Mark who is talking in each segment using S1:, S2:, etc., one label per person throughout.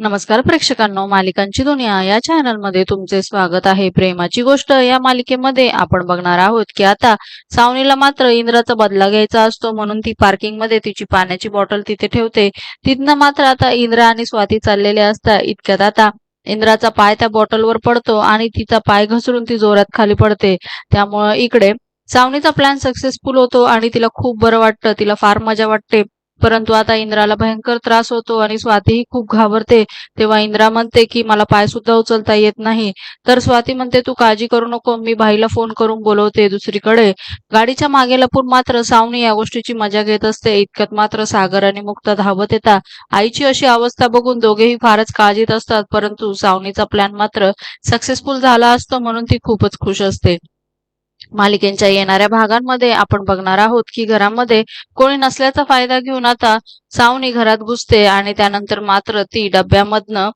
S1: नमस्कार प्रेक्षकांनो मालिकांची दुनिया या चॅनलमध्ये तुमचे स्वागत आहे. प्रेमाची गोष्ट या मालिकेमध्ये आपण बघणार आहोत की आता सावनीला मात्र इंद्राचा बदला घ्यायचा असतो म्हणून ती पार्किंगमध्ये तिची पाण्याची बॉटल तिथे ठेवते. तिथनं मात्र आता इंद्रा आणि स्वाती चाललेले असतात इतक्यात आता इंद्राचा पाय त्या बॉटलवर पडतो आणि तिचा पाय घसरून ती जोरात खाली पडते. त्यामुळं इकडे सावनीचा प्लॅन सक्सेसफुल होतो आणि तिला खूप बरं वाटतं तिला फार मजा वाटते. परंतु आता इंद्राला भयंकर त्रास होतो आणि स्वातीही खूप घाबरते. तेव्हा इंद्रा म्हणते की मला पाय सुद्धा उचलता येत नाही. तर स्वाती म्हणते तू काळजी करू नको मी भाईला फोन करून बोलवते दुसरीकडे. गाडीच्या मागे लपून मात्र सावनी या गोष्टीची मजा घेत असते. इतक्यात मात्र सागर आणि मुक्ता धावत येतात. आईची अशी अवस्था बघून दोघेही फारच काळजीत असतात परंतु सावनीचा प्लॅन मात्र सक्सेसफुल झाला असतो म्हणून ती खूपच खुश असते. मालिकेच्या येणाऱ्या भागांमध्ये आपण बघणार आहोत की घरामध्ये कोणी नसल्याचा फायदा घेऊन आता सावनी घरात घुसते आणि त्यानंतर मात्र ती डब्यामधनं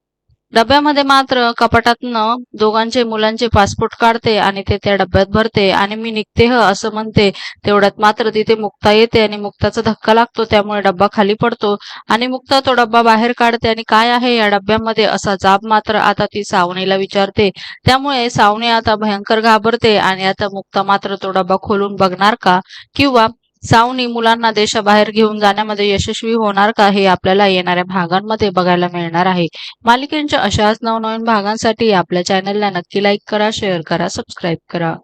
S1: डब्यामध्ये मात्र कपाटातनं दोघांचे मुलांचे पासपोर्ट काढते आणि ते त्या डब्यात भरते आणि मी निघते ह असं म्हणते. तेवढ्यात मात्र तिथे मुक्ता येते आणि मुक्ताचा धक्का लागतो त्यामुळे डब्बा खाली पडतो आणि मुक्ता तो डब्बा बाहेर काढते आणि काय आहे या डब्यामध्ये असा जाब मात्र आता ती सावणीला विचारते. त्यामुळे सावणी आता भयंकर घाबरते आणि आता मुक्ता मात्र तो डब्बा खोलून बघणार का? किंवा सावनी मुलांना देशाबाहेर घेऊन जाण्यामध्ये यशस्वी होणार का हे आपल्याला येणाऱ्या भागांमध्ये बघायला मिळणार आहे. मालिकेच्या अशाच नवनवीन भागांसाठी आपल्या चॅनलला नक्की लाईक करा शेअर करा सबस्क्राईब करा.